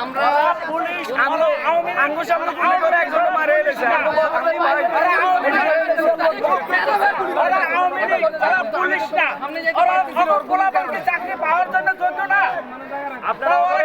আমরা পুলিশ আমরা আঙ্গুর সামনে গুলি করে একজন মারে এনেছে পুলিশ না ওরা ওরা চাকরি পাওয়ার জন্য যোগ্য না আপনারা ওরা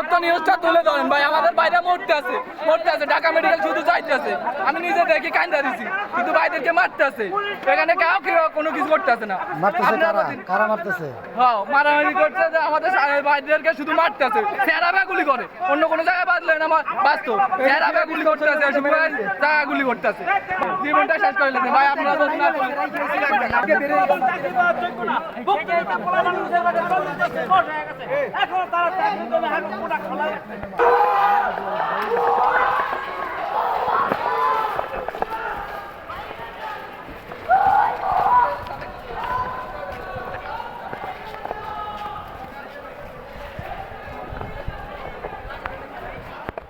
সত্য নিউজটা তুলে ধরেন ভাই আমাদের বাইরে মরতে আছে মরতে আছে ঢাকা মেডিকেল শুধু যাইতে আছে। আমি নিজে দেখি কান্দা দিছি কিন্তু ভাইদেরকে মারতে আছে। এখানে কেউ কেউ কোনো কিছু করতে আছে না। মারতেছে কারা? কারা মারতেছে? হ্যাঁ মারামারি করছে যে আমাদের ভাইদেরকে শুধু মারতে আছে। চেহারা গুলি করে। অন্য কোনো জায়গায় বাঁচলে না আমার বাঁচতো। চেহারা গুলি করতে আছে জায়গা গুলি করতে আছে। জীবনটা শেষ করে লেছে ভাই আপনারা যদি না করেন- এখন তারা খোলা।